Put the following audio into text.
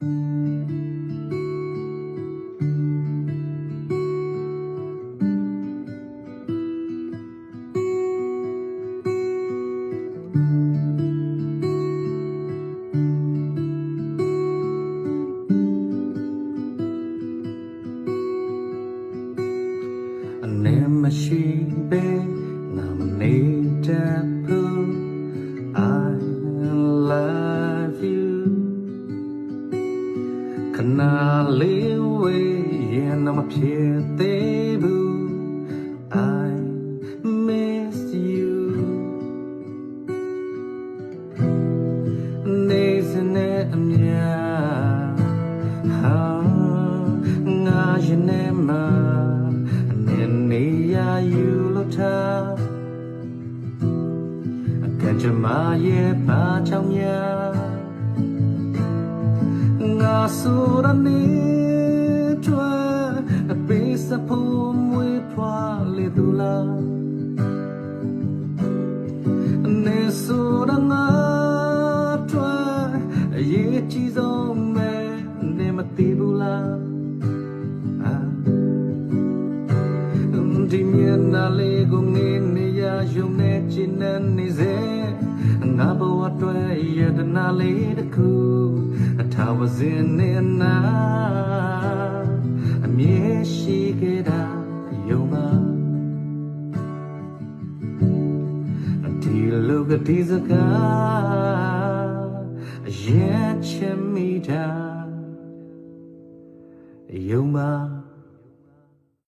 အနေမရှိပဲငါမနေတတ်ဘူး ခဏလေးဝေးရင်တော့မဖြစ်သေးဘူး I miss you နေစနဲ့အမြဟာငါရင်ထဲမှာအနေနေရယူလို့ထားကံကြမ္မာရဲ့ပါချောင်းများ ငါဆိုရနေထွန်းအပေးစဖို့မွေးဖွားလေသူလားနေဆိုရငါထွန်းအရေးကြီးဆုံးပဲနေမသိဘူးလား အာဒီမျက်နှာလေးကိုငေးနေရယုံနဲ့ချင်တဲ့နေစေငါဘဝအတွက်ရတနာလေးတစ်ခုအထာဝဇင်းနေနာအမြဲရှိခဲ့တာယုံပါဒီလူကဒီစကားအရင်ချင်မိတာယုံပါ